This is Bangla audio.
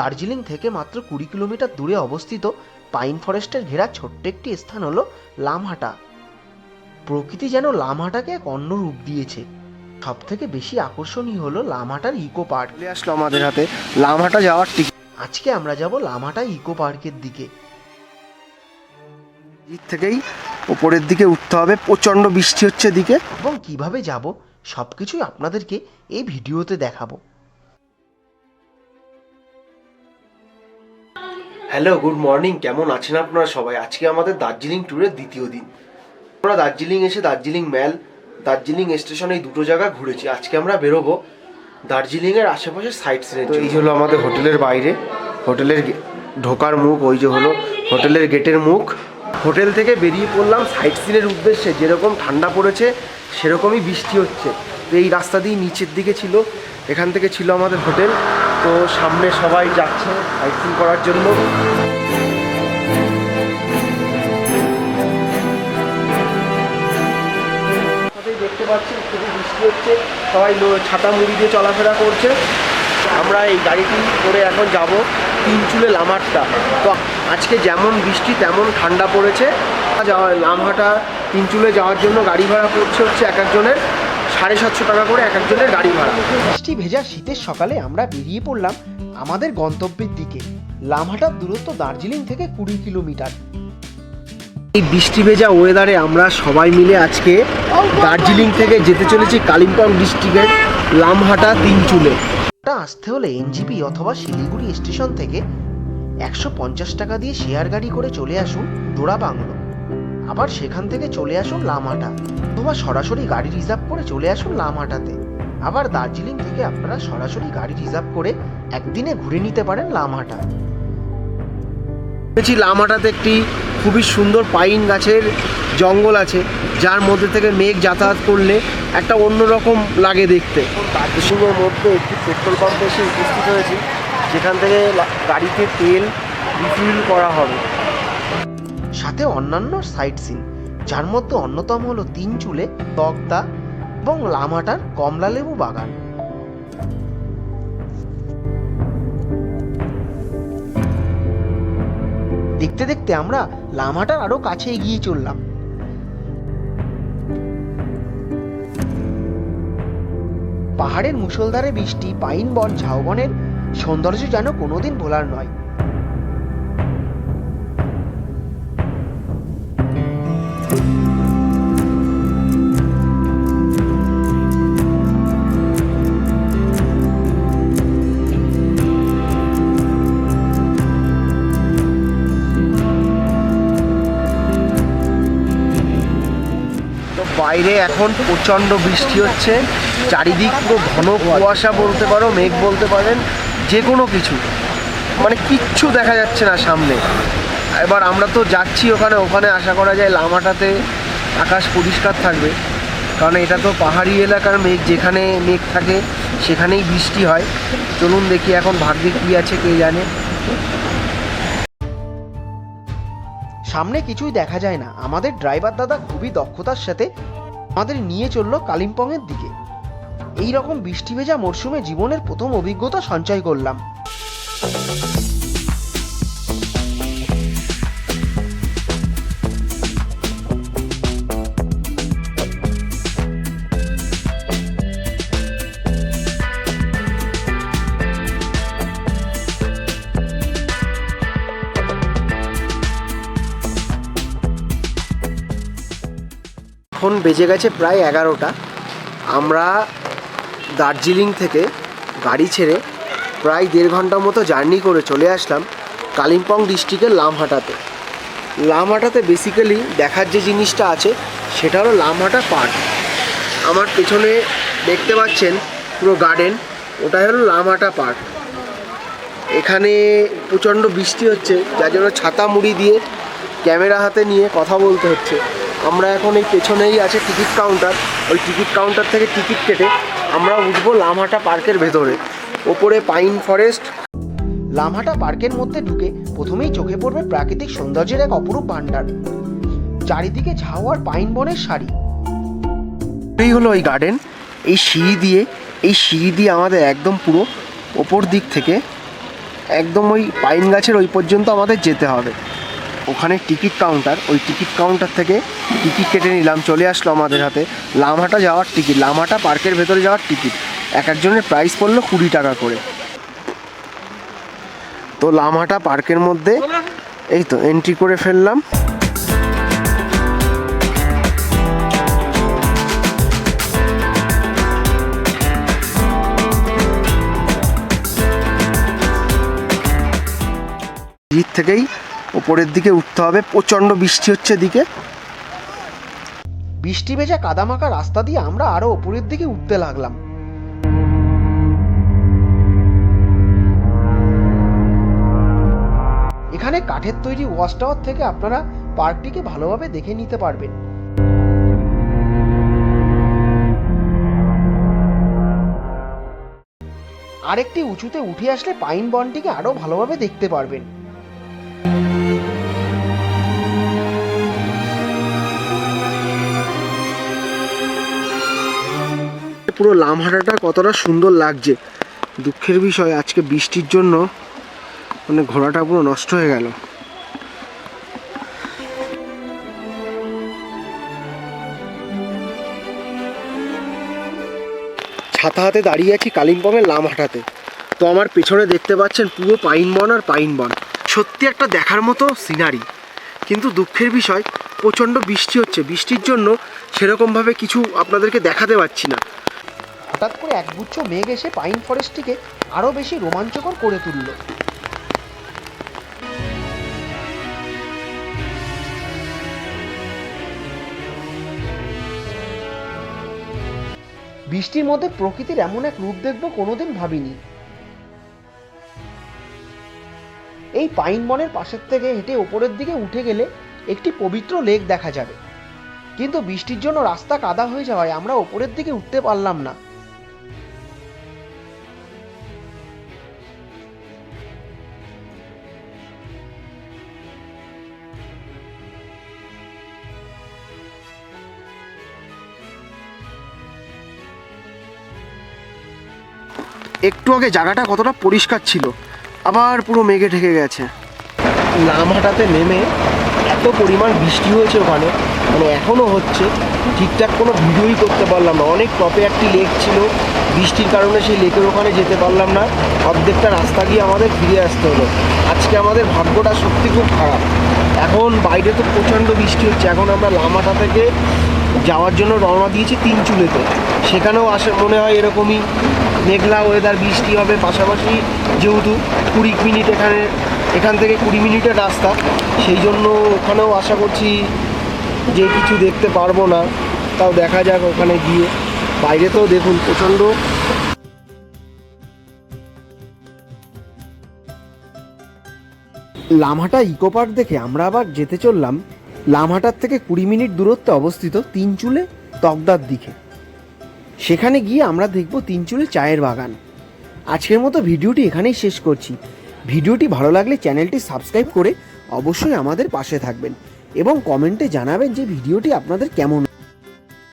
দার্জিলিং থেকে মাত্র কুড়ি কিলোমিটার দূরে অবস্থিত পাইন ফরেস্টের ঘেরা ছোট্ট একটি স্থান হলো লামহাটা। প্রকৃতি যেন লামহাটাকে এক অন্য রূপ দিয়েছে। সব থেকে বেশি আকর্ষণীয় হলো লামহাটার ইকো পার্ক। আসলো আমাদের হাতে লামহাটা যাওয়ার টিকিট আজকে আমরা যাব লামহাটা ইকো পার্কের দিকে। দিক থেকেই ওপরের দিকে উঠতে হবে প্রচণ্ড বৃষ্টি হচ্ছে দিকে এবং কীভাবে যাব সব কিছুই আপনাদেরকে এই ভিডিওতে দেখাবো। হ্যালো গুড মর্নিং কেমন আছেন আপনারা সবাই? আজকে আমাদের দার্জিলিং ট্যুরের দ্বিতীয় দিন। আমরা দার্জিলিং এসে দার্জিলিং ম্যাল দার্জিলিং স্টেশন এই দুটো জায়গা ঘুরেছি। আজকে আমরা বেরোবো দার্জিলিংয়ের আশেপাশে সাইট সিনের এই হলো আমাদের হোটেলের বাইরে। হোটেলের ঢোকার মুখ ওই যে হলো হোটেলের গেটের মুখ। হোটেল থেকে বেরিয়ে পড়লাম সাইট সিনের উদ্দেশ্যে। যেরকম ঠান্ডা পড়েছে সেরকমই বৃষ্টি হচ্ছে। তো এই রাস্তা দিয়ে নিচের দিকে ছিল। এখান থেকে ছিল আমাদের হোটেল। তো সামনে সবাই যাচ্ছে সিন করার জন্য। দেখতে পাচ্ছি, খুবই বৃষ্টি হচ্ছে। সবাই ছাতা মুড়ি দিয়ে চলাফেরা করছে। আমরা এই গাড়িটি করে এখন যাব তিন চুলে লামারটা। তো আজকে যেমন বৃষ্টি, তেমন ঠান্ডা পড়েছে। যাওয়া লামহাটা তিনচুলে যাওয়ার জন্য গাড়ি ভাড়া পড়ছে হচ্ছে এক একজনের সাড়ে সাতশো টাকা করে এক একজনের গাড়ি ভাড়া। বৃষ্টি ভেজা শীতের সকালে আমরা বেরিয়ে পড়লাম আমাদের গন্তব্যের দিকে। লামহাটার দূরত্ব দার্জিলিং থেকে কুড়ি কিলোমিটার। এই বৃষ্টি ভেজা ওয়েদারে আমরা সবাই মিলে আজকে দার্জিলিং থেকে যেতে চলেছি কালিম্পং ডিস্ট্রিক্টের লামহাটা তিনচুলে আসতে হলে এনজিপি অথবা শিলিগুড়ি স্টেশন থেকে একশো পঞ্চাশ টাকা দিয়ে শেয়ার গাড়ি করে চলে আসুন ডোরা বাংলো। আবার সেখান থেকে চলে আসুন লামাটা। অথবা সরাসরি গাড়ি রিজার্ভ করে চলে আসুন লামাটাতে। আবার দার্জিলিং থেকে আপনারা সরাসরি গাড়ি রিজার্ভ করে একদিনে ঘুরে নিতে পারেন লামাটা। দেখেছি লামাটাতে একটি খুবই সুন্দর পাইন গাছের জঙ্গল আছে, যার মধ্যে থেকে মেঘ যাতায়াত করলে একটা অন্যরকম লাগে দেখতে। দার্জিলিংয়ের মধ্যে একটি পেট্রোল পাম্পে এসে উপস্থিত হয়েছি, যেখান থেকে গাড়িতে তেল রিফিল করা হবে। সাথে অন্যান্য সাইট সিন, যার মধ্যে অন্যতম হলো তিন চুলে, তক্তা এবং লামাটার কমলালেবু বাগান। দেখতে দেখতে আমরা লামাটার আরও কাছে এগিয়ে চললাম। পাহাড়ের মুষলধারে বৃষ্টি, পাইন বন, ঝাউবনের সৌন্দর্য যেন কোনোদিন ভোলার নয়। বাইরে এখন প্রচণ্ড বৃষ্টি হচ্ছে। চারিদিক পুরো ঘন কুয়াশা বলতে পারো, মেঘ বলতে পারেন যে কোনো কিছু। মানে কিচ্ছু দেখা যাচ্ছে না সামনে। এবার আমরা তো যাচ্ছি ওখানে ওখানে আশা করা যায় লামাটাতে আকাশ পরিষ্কার থাকবে। কারণ এটা তো পাহাড়ি এলাকার মেঘ, যেখানে মেঘ থাকে, সেখানেই বৃষ্টি হয়। চলুন দেখি এখন ভাগ্যে কী আছে, কে জানে। সামনে কিছুই দেখা যায় না। আমাদের ড্রাইভার দাদা খুবই দক্ষতার সাথে আমাদের নিয়ে চলল কালিম্পংয়ের দিকে। এই রকম বৃষ্টি ভেজা মরশুমে জীবনের প্রথম অভিজ্ঞতা সঞ্চয় করলাম। এখন বেজে গেছে প্রায় এগারোটা। আমরা দার্জিলিং থেকে গাড়ি ছেড়ে প্রায় দেড় ঘণ্টা মতো জার্নি করে চলে আসলাম কালিম্পং ডিস্ট্রিক্টের লামহাটাতে। লামহাটাতে বেসিক্যালি দেখার যে জিনিসটা আছে, সেটা হলো লামহাটা পার্ক। আমার পেছনে দেখতে পাচ্ছেন পুরো গার্ডেন ওটাই হলো লামহাটা পার্ক। এখানে প্রচণ্ড বৃষ্টি হচ্ছে, যার জন্য ছাতা মুড়ি দিয়ে ক্যামেরা হাতে নিয়ে কথা বলতে হচ্ছে। আমরা এখন এই পেছনেই আছে টিকিট কাউন্টার। ওই টিকিট কাউন্টার থেকে টিকিট কেটে আমরা উঠবো লামহাটা পার্কের ভেতরে। ওপরে পাইন ফরেস্ট। লামহাটা পার্কের মধ্যে ঢুকে প্রথমেই চোখে পড়বে প্রাকৃতিক সৌন্দর্যের এক অপরূপ ভাণ্ডার। চারিদিকে ঝাউ আর পাইন বনের শাড়ি এই হলো ওই গার্ডেন এই সিঁড়ি দিয়ে, এই সিঁড়ি দিয়ে আমাদের একদম পুরো ওপর দিক থেকে একদম ওই পাইন গাছের ওই পর্যন্ত আমাদের যেতে হবে। ওখানে টিকিট কাউন্টার, ওই টিকিট কাউন্টার থেকে টিকিট কেটে নিলাম, চলে আসলো আমাদের হাতে। লামহাটা যাওয়ার টিকিট লামহাটা পার্কের ভেতরে যাওয়ার টিকিট। এক একজনের প্রাইস পড়ল কুড়ি টাকা করে। তো লামহাটা পার্কের মধ্যে, এই তো এন্ট্রি করে ফেললাম। থেকেই ওপরের দিকে উঠতে হবে, প্রচণ্ড বৃষ্টি হচ্ছে দিকে বৃষ্টি ভেজা কাদামাকা রাস্তা দিয়ে আমরা আরও ওপরের দিকে উঠতে লাগলাম। এখানে কাঠের তৈরি ওয়াচ টাওয়ার থেকে আপনারা পার্কটিকে ভালোভাবে দেখে নিতে পারবেন। আরেকটি উঁচুতে উঠে আসলে পাইন বনটিকে আরও ভালোভাবে দেখতে পারবেন। পুরো লামহাটাটা কতটা সুন্দর লাগছে। দুঃখের বিষয়, আজকে বৃষ্টির জন্য মানে ঘোড়াটা পুরো নষ্ট হয়ে গেল। ছাতা হাতে দাঁড়িয়ে আছি কালিম্পংয়ের লামহাটাতে। তো আমার পেছনে দেখতে পাচ্ছেন পুরো পাইন বন আর পাইন বন। সত্যি একটা দেখার মতো সিনারি কিন্তু দুঃখের বিষয়, প্রচণ্ড বৃষ্টি হচ্ছে। বৃষ্টির জন্য সেরকমভাবে কিছু আপনাদেরকে দেখাতে পারছি না। হঠাৎ করে একগুচ্ছ মেঘ এসে পাইন ফরেস্টটিকে আরও বেশি রোমাঞ্চকর করে তুলল। বৃষ্টির মধ্যে প্রকৃতির এমন এক রূপ দেখব কোনোদিন ভাবিনি। এই পাইন বনের পাশের থেকে হেঁটে ওপরের দিকে উঠে গেলে একটি পবিত্র লেক দেখা যাবে। কিন্তু বৃষ্টির জন্য রাস্তা কাদা হয়ে যাওয়ায় আমরা ওপরের দিকে উঠতে পারলাম না। একটু আগে জায়গাটা কতটা পরিষ্কার ছিল। আবার পুরো মেঘে ঢেকে গেছে। লামহাটাতে নেমে এত পরিমাণ বৃষ্টি হয়েছে ওখানে মানে এখনও হচ্ছে, ঠিকঠাক কোনো ভিডিওই করতে পারলাম না। অনেক টপে একটি লেক ছিল, বৃষ্টির কারণে সেই লেকের ওখানে যেতে পারলাম না। অর্ধেকটা রাস্তা গিয়ে আমাদের ফিরে আসতে হলো। আজকে আমাদের ভাগ্যটা সত্যি খুব খারাপ। এখন বাইরে তো প্রচণ্ড বৃষ্টি হচ্ছে, এখন আমরা লামাটা থেকে যাওয়ার জন্য রওনা দিয়েছি তিন চুলেতে। সেখানেও আসে মনে হয় এরকমই মেঘলা ওয়েদার বৃষ্টি হবে পাশাপাশি যেহেতু কুড়ি মিনিট এখানে এখান থেকে কুড়ি মিনিটের রাস্তা। সেই জন্য ওখানেও আশা করছি যে কিছু দেখতে পারব না। তাও দেখা যাক ওখানে গিয়ে। বাইরে তো দেখুন প্রচণ্ড লামহাটা ইকো পার্ক দেখে আমরা আবার যেতে চললাম লামহাটার থেকে কুড়ি মিনিট দূরত্বে অবস্থিত তিনচুলে তকদার দিকে সেখানে গিয়ে আমরা দেখব তিনচুলে চায়ের বাগান। আজকের মতো ভিডিওটি এখানেই শেষ করছি। ভিডিওটি ভালো লাগলে চ্যানেলটি সাবস্ক্রাইব করে অবশ্যই আমাদের পাশে থাকবেন এবং কমেন্টে জানাবেন যে ভিডিওটি আপনাদের কেমন